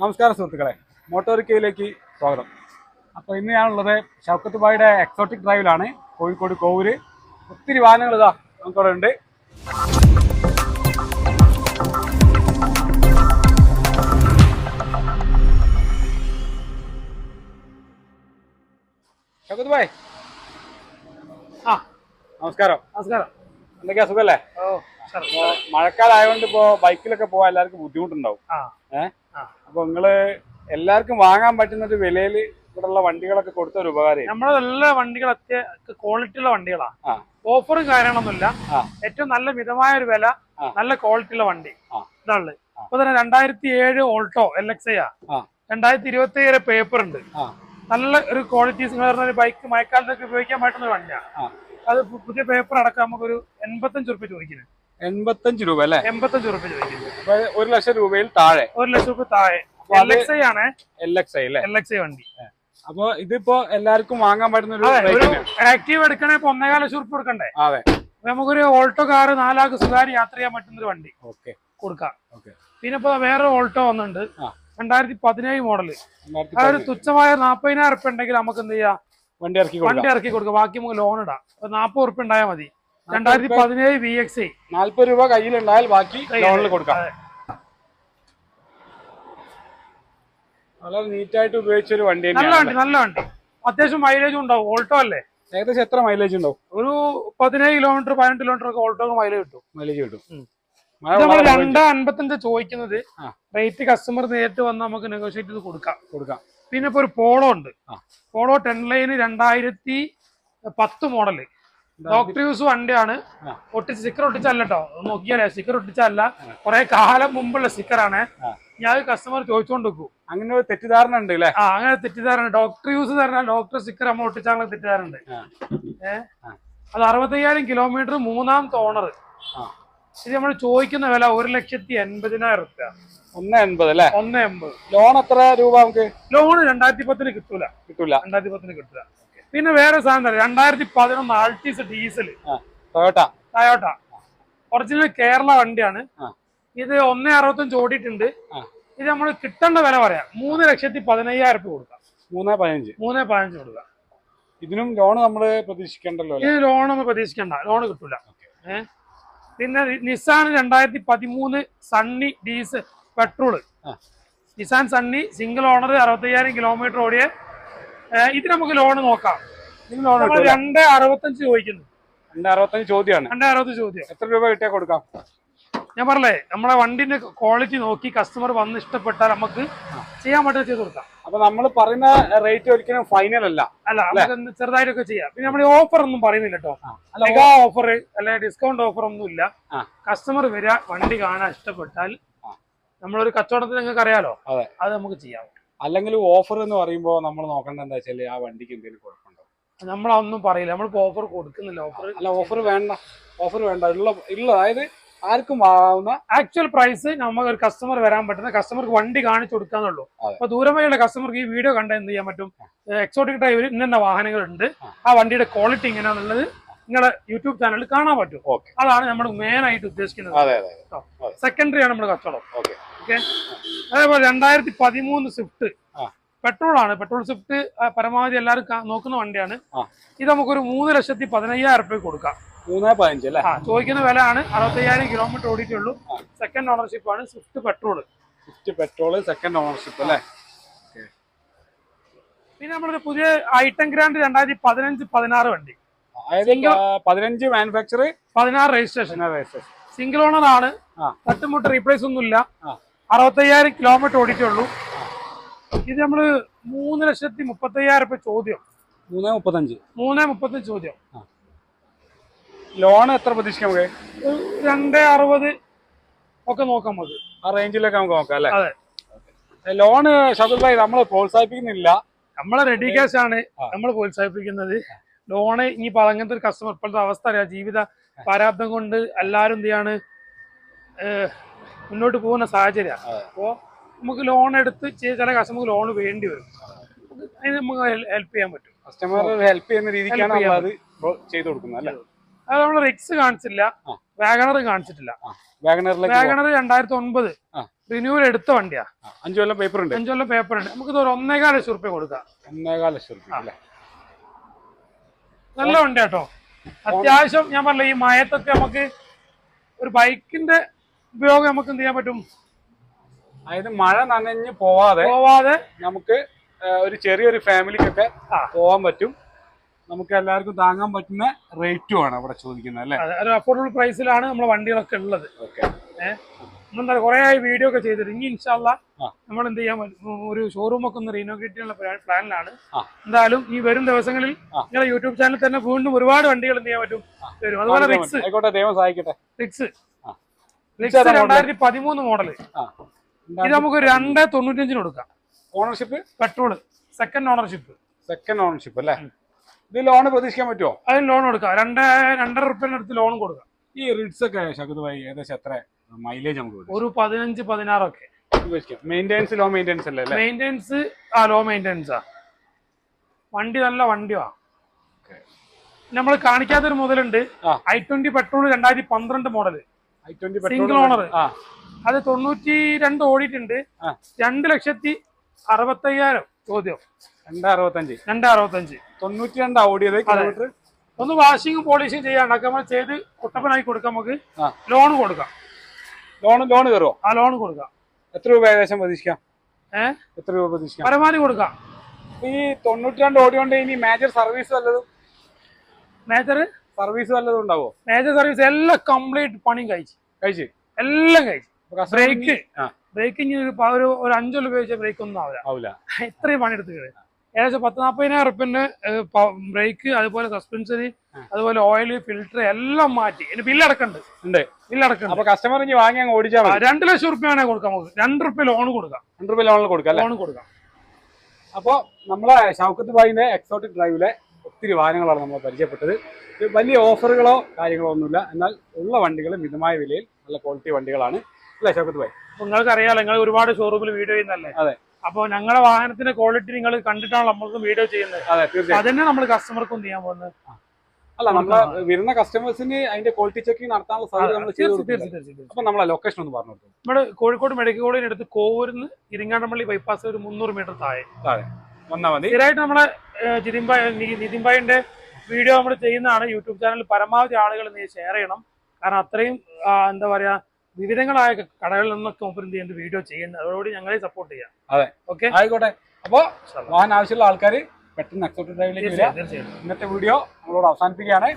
നമസ്കാരം സുഹൃത്തുക്കളെ. മോട്ടോറിക്കയിലേക്ക് സ്വാഗതം. അപ്പോൾ ഇന്ന് ഞാനുള്ളത് ഷൗക്കത്ത് ബായിയുടെ എക്സോട്ടിക് ഡ്രൈവിലാണ് കോഴിക്കോട് കോവൂര്. ഒത്തിരി വാഹനങ്ങൾ ഇതാ നമുക്കവിടെ ഉണ്ട്. ഷൗക്കത്ത് ബായ്. ആ നമസ്കാരം. നമസ്കാരം. എന്തൊക്കെയാ സുഖല്ലേ? ഓ ആയതുകൊണ്ട് ഇപ്പോ ബൈക്കിലൊക്കെ പോവാൻ എല്ലാവർക്കും ബുദ്ധിമുട്ടുണ്ടാവും. ഏഹ് അപ്പൊ നിങ്ങൾ എല്ലാവർക്കും വാങ്ങാൻ പറ്റുന്ന ഒരു വിലയിൽ ഇവിടെയുള്ള വണ്ടികളൊക്കെ കൊടുത്ത ഒരു ഉപകാരം നമ്മുടെ എല്ലാ വണ്ടികളും. അത്യ ക്വാളിറ്റി ഉള്ള വണ്ടികളാ ആ. ഓഫറും കാര്യങ്ങളൊന്നുമില്ല ഏറ്റവും നല്ല മിതമായ ഒരു വില നല്ല ക്വാളിറ്റിയുള്ള വണ്ടി. ഇതാണ്. ഇപ്പൊ തന്നെ രണ്ടായിരത്തി ഏഴ് ഓൾട്ടോ എൽ എക്സ് ഐ ആ. രണ്ടായിരത്തി ഇരുപത്തി ഏഴ് പേപ്പർ ഉണ്ട് നല്ല ഒരു ക്വാളിറ്റീസ് എന്ന് പറഞ്ഞ ഒരു ബൈക്ക് മഴക്കാലത്തൊക്കെ ഉപയോഗിക്കാൻ പറ്റുന്ന ഒരു വണ്ടിയാണ് അത് പുതിയ പേപ്പർ അടക്കം നമുക്കൊരു എൺപത്തഞ്ച് റുപ്യ ചോദിക്കുന്നത് എൺപത്തഞ്ച് രൂപ അല്ലേ? എൺപത്തഞ്ച് രൂപ ഒരു ലക്ഷം രൂപയിൽ താഴെ. ഒരു ലക്ഷം രൂപ താഴെ. അപ്പൊ എൽ അത് എക്സ് ഐ ആണ്. എൽ എക്സ് ഐ അല്ലേ? എൽ എക്സ് ഐ വണ്ടി. അപ്പൊ ഇതിപ്പോ എല്ലാവർക്കും വാങ്ങാൻ പറ്റുന്ന ഒരു ആക്റ്റീവ് എടുക്കണേ ഇപ്പൊ ഒന്നേകാല ലക്ഷം റുപ്യ കൊടുക്കണ്ടേ? അതെ. നമുക്കൊരു ഓൾട്ടോ കാർ നാലാൾക്ക് സുഖാരി യാത്ര ചെയ്യാൻ പറ്റുന്ന ഒരു വണ്ടി ഓക്കെ. കൊടുക്കാം. ഓക്കെ. പിന്നെ ഇപ്പൊ വേറെ ഓൾട്ടോ ഒന്നുണ്ട്. രണ്ടായിരത്തി പതിനേഴ് മോഡൽ. അതൊരു തുച്ഛമായ നാപ്പതിനായിരം ഉറുപ്പ്യ ഉണ്ടെങ്കിൽ നമുക്ക് എന്ത് ചെയ്യാം? വണ്ടി ഇറക്കി കൊടുക്കാം. വണ്ടി ഇറക്കി കൊടുക്കാം. ബാക്കി നമുക്ക് ലോൺ ഇടാം. നാപ്പത് ഉറുപ്പ ഉണ്ടായാൽ മതി. രണ്ടായിരത്തി പതിനേഴ് വി എക്സ് ഐ നാല്പത് രൂപ കയ്യിലുണ്ടായാൽ ബാക്കി ലോണിൽ കൊടുക്കാം. വളരെ നീറ്റായിട്ട് ഉപയോഗിച്ച ഒരു വണ്ടി നല്ല വണ്ടി നല്ല വണ്ടി അത്യാവശ്യം മൈലേജും ഉണ്ടാവും. ഓൾട്ടോ അല്ലേ? ഏകദേശം എത്ര മൈലേജ് ഉണ്ടാവും? ഒരു പതിനേഴ് കിലോമീറ്റർ പതിനെട്ട് കിലോമീറ്റർ ഒക്കെ ഓൾട്ടോ മൈലേജ് കിട്ടും. മൈലേജ് കിട്ടും. നമ്മൾ രണ്ട് അൻപത്തഞ്ച് ചോദിക്കുന്നത് റേറ്റ് കസ്റ്റമർ നേരിട്ട് വന്ന് നമുക്ക് നെഗോഷിയേറ്റ് ചെയ്ത് കൊടുക്കാം. കൊടുക്കാം. പിന്നെ ഇപ്പൊ ഒരു പോളോ ഉണ്ട്. പോളോ ടെൻ ലൈന് രണ്ടായിരത്തി പത്ത് മോഡൽ ഡോക്ടർ യൂസ് വണ്ടിയാണ്. ഒട്ടിച്ച് സ്റ്റിക്കർ ഒട്ടിച്ചല്ല കേട്ടോ നോക്കിയാലേ സ്റ്റിക്കർ ഒട്ടിച്ചല്ല കുറെ കാലം മുമ്പുള്ള സ്റ്റിക്കറാണ്. ഞാൻ കസ്റ്റമർ ചോദിച്ചുകൊണ്ട് വെക്കും അങ്ങനെ ഒരു തെറ്റിദ്ധാരണ ഉണ്ട് അല്ലേ ആ അങ്ങനെ തെറ്റിദ്ധാരണ ഡോക്ടർ യൂസ് തരണ ഡോക്ടർ സ്റ്റിക്കർ നമ്മൾ ഒട്ടിച്ചാൽ തെറ്റിദ്ധാരണ ഉണ്ട്. ഏഹ് അത് അറുപത്തയ്യായിരം കിലോമീറ്റർ മൂന്നാം തോണർ. ഇത് നമ്മൾ ചോദിക്കുന്ന വില ഒരു ലക്ഷത്തി എൺപതിനായിരം റുപ്യ. ഒന്ന് എൺപത് അല്ലേ ഒന്ന് എൺപത്. ലോൺ എത്ര രൂപ നമുക്ക്? ലോൺ രണ്ടായിരത്തി പത്തിന് കിട്ടൂല. കിട്ടൂല. രണ്ടായിരത്തി പത്തിന് കിട്ടില്ല പിന്നെ വേറെ സാധനം തരാം രണ്ടായിരത്തി പതിനൊന്ന് Altis diesel Toyota Toyota original Kerala വണ്ടിയാണ്. ഇത് ഒന്നേ അറുപത്തഞ്ച് ഓടിയിട്ടുണ്ട്. ഇത് നമ്മൾ കിട്ടേണ്ട വില പറയാം. മൂന്ന് ലക്ഷത്തി പതിനയ്യായിരം രൂപ കൊടുക്കാം. മൂന്ന് പതിനഞ്ച്. മൂന്ന് പതിനഞ്ച് കൊടുക്കാം. ഇതിനും ലോൺ നമ്മൾ പ്രതീക്ഷിക്കണ്ടല്ലോ ഇത് ലോൺ ഒന്നും പ്രതീക്ഷിക്കണ്ട. ലോൺ കിട്ടൂല. പിന്നെ നിസാൻ രണ്ടായിരത്തി പതിമൂന്ന് Sunny diesel petrol. Nissan Sunny single owner അറുപത്തയ്യായിരം kilometre ഓടിയ ഇത് നമുക്ക് ലോൺ നോക്കാം. ലോൺ രണ്ട് അറുപത്തഞ്ച് ചോദിക്കുന്നു. രണ്ട് അറുപത്തഞ്ച് ചോദ്യമാണ് രണ്ട് അറുപത് ചോദ്യം. എത്ര രൂപ കിട്ടിയാൽ കൊടുക്കാം? ഞാൻ പറഞ്ഞേ നമ്മളെ വണ്ടിന്റെ ക്വാളിറ്റി നോക്കി കസ്റ്റമർ വന്ന് ഇഷ്ടപ്പെട്ടാൽ നമുക്ക് ചെയ്യാൻ പറ്റുന്ന ചെയ്ത് കൊടുക്കാം. അപ്പൊ നമ്മൾ പറയുന്ന റേറ്റ് ഒരിക്കലും ഫൈനൽ അല്ല. അല്ല നമുക്ക് ചെറുതായിട്ടൊക്കെ ചെയ്യാം. പിന്നെ നമ്മൾ ഓഫർ ഒന്നും പറയുന്നില്ല കേട്ടോ. മെഗാ ഓഫർ അല്ലെ ഡിസ്കൗണ്ട് ഓഫർ ഒന്നും ഇല്ല. കസ്റ്റമർ വരിക വണ്ടി കാണാൻ ഇഷ്ടപ്പെട്ടാൽ. നമ്മളൊരു കച്ചവടത്തിന് നിങ്ങൾക്ക് അറിയാലോ അതെ. അത് നമുക്ക് ചെയ്യാം. അല്ലെങ്കിൽ ഓഫർ എന്ന് പറയുമ്പോൾ നമ്മൾ നോക്കേണ്ട എന്താ വെച്ചാൽ ആ വണ്ടിക്ക് എന്തെങ്കിലും കുഴപ്പമുണ്ടോ നമ്മളൊന്നും പറയില്ല. നമ്മളിപ്പോ ഓഫർ കൊടുക്കുന്നില്ല. ഓഫർ അല്ല ഓഫർ വേണ്ട. ഓഫർ വേണ്ട. ഉള്ള ഉള്ള അതായത് ആർക്കും ആവുന്ന ആക്ച്വൽ പ്രൈസ് നമുക്ക് ഒരു കസ്റ്റമർ വരാൻ പറ്റുന്ന കസ്റ്റമർക്ക് വണ്ടി കാണിച്ചു കൊടുക്കാന്നുള്ളൂ. അപ്പൊ ദൂരമായുള്ള കസ്റ്റമർക്ക് ഈ വീഡിയോ കണ്ട എന്ത് ചെയ്യാൻ പറ്റും? എക്സോട്ടിക് ഡ്രൈവർ ഇന്ന വാഹനങ്ങളുണ്ട്. ആ. ആ വണ്ടിയുടെ ക്വാളിറ്റി എങ്ങനെയാണെന്നുള്ളത് നിങ്ങളുടെ യൂട്യൂബ് ചാനലിൽ കാണാൻ പറ്റും. അതാണ് നമ്മൾ മെയിൻ ആയിട്ട് ഉദ്ദേശിക്കുന്നത്. സെക്കൻഡറി ആണ് നമ്മുടെ കച്ചവടം. ഓക്കെ. അതേപോലെ രണ്ടായിരത്തി പതിമൂന്ന് സ്വിഫ്റ്റ്. പെട്രോൾ ആണ് പെട്രോൾ സ്വിഫ്റ്റ് പരമാവധി എല്ലാവരും നോക്കുന്ന വണ്ടിയാണ്. ഇത് നമുക്കൊരു മൂന്ന് ലക്ഷത്തി പതിനയ്യായിരം റുപ്യ കൊടുക്കാം. ചോദിക്കുന്ന വില ആണ് അറുപത്തയ്യായിരം കിലോമീറ്റർ ഓടിയിട്ടുള്ളൂ. സെക്കൻഡ് ഓണർഷിപ്പ് ആണ് Swift petrol Swift petrol second ownership അല്ലേ? പിന്നെ നമ്മുടെ പുതിയ ഐറ്റം ഗ്രാൻഡ് രണ്ടായിരത്തി പതിനഞ്ച് പതിനാറ് വണ്ടി. പതിനഞ്ച് മാനുഫാക്ചർ പതിനാറ് രജിസ്ട്രേഷൻ. സിംഗിൾ ഓണർ ആണ്. തട്ടുമുട്ട് റീപ്ലേസ് ഒന്നുമില്ല. അറുപത്തയ്യായിരം കിലോമീറ്റർ ഓടിച്ചുള്ളൂ ഇത് നമ്മൾ മൂന്ന് ലക്ഷത്തി മുപ്പത്തയ്യായിരം രൂപ ചോദ്യം. മൂന്നേ മുപ്പത്തഞ്ച്. മൂന്നേ മുപ്പത്തഞ്ച് ചോദ്യം. ലോൺ എത്ര പ്രതീക്ഷിക്കാം നമുക്ക്? രണ്ട് അറുപത് ഒക്കെ നോക്കാം നമുക്ക്. ആ റേഞ്ചിലൊക്കെ നമുക്ക് നോക്കാം അല്ലേ? അതെ. ലോണ് ശബ്ദമായി ഭായി നമ്മൾ പ്രോത്സാഹിപ്പിക്കുന്നില്ല. നമ്മളെ റെഡി ക്യാഷ് ആണ്. നമ്മൾ പ്രോത്സാഹിപ്പിക്കുന്നത്. ലോണ് ഇനിയിപ്പോ അങ്ങനത്തെ ഒരു കസ്റ്റമർ ഇപ്പോഴത്തെ അവസ്ഥ അറിയാം. ജീവിത പരാബ്ദം കൊണ്ട് എല്ലാവരും എന്ത് ചെയ്യാണ് മുന്നോട്ട് പോകുന്ന സാഹചര്യം. അപ്പോൾ അപ്പോ നമുക്ക് ലോൺ എടുത്ത് ചില കസ്റ്റമർക്ക് ലോൺ വേണ്ടി വരും. അതിന് നമുക്ക് ഹെൽപ്പ് ചെയ്യാൻ പറ്റും. കസ്റ്റമർ ഹെൽപ്പ് ചെയ്യുന്ന രീതിക്കാണ് അത് ചെയ്തു കൊടുക്കുന്നത് അല്ലേ? അത് നമ്മൾ റിക്സ് കാണിച്ചില്ല. വാഗണർ കാണിച്ചിട്ടില്ല. വാഗണർ രണ്ടായിരത്തി ഒൻപത് റിന്യൂവൽ എടുത്ത വണ്ടിയാ. അഞ്ചു കൊല്ലം പേപ്പർ ഉണ്ട്. അഞ്ചു കൊല്ലം പേപ്പർ ഉണ്ട്. നമുക്ക് ഒരു ഒന്നേകാൽ ലക്ഷം റുപ്യ കൊടുക്കാം. ഒന്നേകാല ലക്ഷം റുപ്യ നല്ല വണ്ടി കേട്ടോ. അത്യാവശ്യം ഞാൻ പറഞ്ഞ ഈ മയത്തൊക്കെ നമുക്ക് ഒരു ബൈക്കിന്റെ ഉപയോഗം നമുക്ക് എന്ത് ചെയ്യാൻ പറ്റും? അതായത് മഴ നനഞ്ഞ് പോവാതെ പോവാതെ നമുക്ക് ഒരു ചെറിയൊരു ഫാമിലിക്കൊക്കെ പോവാൻ പറ്റും. നമുക്ക് എല്ലാവർക്കും താങ്ങാൻ പറ്റുന്ന റേറ്റും ആണ് അവിടെ ചോദിക്കുന്നത് അല്ലേ? ഒരു അഫോർഡബിൾ പ്രൈസിലാണ് നമ്മുടെ വണ്ടികളൊക്കെ ഉള്ളത്. ഓക്കെ. നമ്മളെന്താ കുറെ ആയി വീഡിയോ ഒക്കെ ചെയ്തിട്ട്. ഇനി ഇൻഷാല്ല. നമ്മൾ എന്ത് ചെയ്യാൻ ഒരു ഷോറൂം ഒക്കെ ഒന്ന് റീനോഗ്രേറ്റ് ചെയ്യാനുള്ള പ്ലാനിലാണ്. എന്തായാലും ഈ വരും ദിവസങ്ങളിൽ നിങ്ങളുടെ യൂട്യൂബ് ചാനലിൽ തന്നെ വീണ്ടും ഒരുപാട് വണ്ടികൾ എന്ത് ചെയ്യാൻ പറ്റും വരും. അതുപോലെ റിക്സ് ആയിക്കോട്ടെ ദൈവം സഹായിക്കട്ടെ. റിക്സ് ആ. ഏതാ രണ്ടായിരത്തി പതിമൂന്ന് മോഡൽ ഇത് നമുക്ക് രണ്ട് തൊണ്ണൂറ്റഞ്ചിന് കൊടുക്കാം. Ownership petrol second ownership second ownership അല്ലേ? ഇത് ലോൺ പ്രതീക്ഷിക്കാൻ പറ്റുമോ? അതിന് ലോൺ കൊടുക്കാം. രണ്ട് രണ്ടര റുപ്യന്റെ അടുത്ത് ലോൺ കൊടുക്കാം. ഈ റിഡ്സ് ഒക്കെ ശകുത് ഭായി ഏകദേശം എത്ര മൈലേജ് നമുക്ക് ഒരു പതിനഞ്ച് പതിനാറൊക്കെ. മെയിന്റെനൻസ് ലോ മെയിന്റെനൻസ് അല്ലേ? മെയിന്റെനൻസ് ആ ലോ മെയിന്റെനൻസാ വണ്ടി നല്ല വണ്ടിയാ. നമ്മൾ കാണിക്കാത്തൊരു മുതലുണ്ട് ആ. ഐ ട്വന്റി പെട്രോൾ രണ്ടായിരത്തി പന്ത്രണ്ട് മോഡൽ ഐ ഓണർ അത് തൊണ്ണൂറ്റി രണ്ട് ഓടിയിട്ടുണ്ട്. രണ്ട് ലക്ഷത്തി അറുപത്തയ്യായിരം ചോദ്യം. രണ്ട് അറുപത്തഞ്ച് രണ്ട് അറുപത്തഞ്ച് തൊണ്ണൂറ്റി രണ്ട് ഓടിയത് കിലോമീറ്റർ ഒന്ന് വാഷിംഗ് പോളിഷും ചെയ്യാണ്ടാക്കാം നമ്മൾ ചെയ്ത് കുട്ടപ്പനായി കൊടുക്കാം നമുക്ക്. ലോൺ കൊടുക്കാം. ലോൺ ലോൺ കയറുമോ ആ ലോൺ കൊടുക്കാം. എത്ര രൂപ ഏകദേശം പ്രതീക്ഷിക്കാം? ഏഹ് എത്ര രൂപ പ്രതീക്ഷിക്കാം? പരമാവധി കൊടുക്കാം. ഈ തൊണ്ണൂറ്റി രണ്ട് ഓടി കൊണ്ട് ഇനി മേജർ സർവീസ് വല്ലതും? മേജർ സർവീസ് വല്ലതും ഉണ്ടാവോ? മേജർ സർവീസ് എല്ലാം കംപ്ലീറ്റ് പണിയും കഴിച്ചു. കഴിച്ച്? എല്ലാം കഴിച്ചു. ബ്രേക്ക് ബ്രേക്കിങ് ബ്രേക്ക് ഇനി ഒരു ഒരു അഞ്ചു ഉപയോഗിച്ച ബ്രേക്ക് ഒന്നും ആവില്ല. ആവില്ല. ഇത്രയും പണിയെടുത്ത് ഏകദേശം പത്ത് നാൽപ്പതിനായിരം റുപ്യന്റെ ബ്രേക്ക് അതുപോലെ സസ്പെൻഷന് അതുപോലെ ഓയിൽ ഫിൽറ്റർ എല്ലാം മാറ്റി. ഇനി ബില്ലടക്കണ്ട് ഉണ്ട്. ബില്ലടക്കണ്ട് അപ്പൊ കസ്റ്റമർ ഇനി വാങ്ങി അങ്ങ് ഓടിച്ചാൽ രണ്ട് ലക്ഷം റുപ്യ വേണേ കൊടുക്കാം നമുക്ക്. രണ്ട് റുപ്യ ലോൺ കൊടുക്കാം. രണ്ട് റുപ്യ ലോണിൽ കൊടുക്കാം ലോൺ കൊടുക്കാം. അപ്പൊ നമ്മളെ ഷൗക്കത്ത് ഭായിന്റെ എക്സോട്ടിക് ഡ്രൈവിലെ ഒത്തിരി വാഹനങ്ങളാണ് നമ്മൾ പരിചയപ്പെട്ടത്. വലിയ ഓഫറുകളോ കാര്യങ്ങളോ ഒന്നുമില്ല. എന്നാൽ ഉള്ള വണ്ടികൾ മിതമായ വിലയിൽ നല്ല ക്വാളിറ്റി വണ്ടികളാണ്. അല്ലേ ശോകത്ത് ഭായി? നിങ്ങൾക്ക് അറിയാലോ നിങ്ങൾ ഒരുപാട് ഷോറൂമിൽ വീഡിയോ ചെയ്യുന്നല്ലേ അതെ. അപ്പോൾ ഞങ്ങളുടെ വാഹനത്തിന്റെ ക്വാളിറ്റി നിങ്ങൾ കണ്ടിട്ടാണ് നമ്മൾക്ക് വീഡിയോ ചെയ്യുന്നത്. അതെ തീർച്ചയായും. അതന്നെ നമ്മൾ കസ്റ്റമർക്കും ചെയ്യാൻ പോകുന്നത്. അല്ല നമ്മൾ വരുന്ന കസ്റ്റമേഴ്സിന് അതിന്റെ ക്വാളിറ്റി ചെക്കിംഗ് നടത്താനുള്ള നമ്മൾ ചെയ്തു അപ്പൊ നമ്മളെ ലൊക്കേഷൻ ഒന്ന് പറഞ്ഞു കൊടുത്തു. നമ്മുടെ കോഴിക്കോട് മെഡിക്കൽ കോളേജിന് അടുത്ത് നിന്ന് ഇരിങ്ങാണ്ടപ്പള്ളി ബൈപ്പാസ് ഒരു മുന്നൂറ് മീറ്റർ താഴെ. താഴെ. വന്നാൽ മതി. സ്ഥിരമായിട്ട് നമ്മളെ ജിതിൻഭായ് നിതിൻഭായിന്റെ വീഡിയോ നമ്മൾ ചെയ്യുന്നതാണ്. യൂട്യൂബ് ചാനലിൽ പരമാവധി ആളുകൾ നീ ഷെയർ ചെയ്യണം. കാരണം അത്രയും എന്താ പറയാ വിവിധങ്ങളായ കടകളിൽ നിന്നൊക്കെ മുമ്പ് എന്ത് ചെയ്യുന്നത് വീഡിയോ ചെയ്യുന്നത്. അതോടുകൂടി ഞങ്ങളെ സപ്പോർട്ട് ചെയ്യാം. അതെ. ഓക്കെ ആയിക്കോട്ടെ. അപ്പോ വാഹനം ആവശ്യമുള്ള ആൾക്കാർ പെട്ടെന്ന് എക്സോട്ടിക് ഡ്രൈവിലേക്ക് വരിക. ഇന്നത്തെ വീഡിയോ നമ്മളോട് അവസാനിപ്പിക്കുകയാണ്.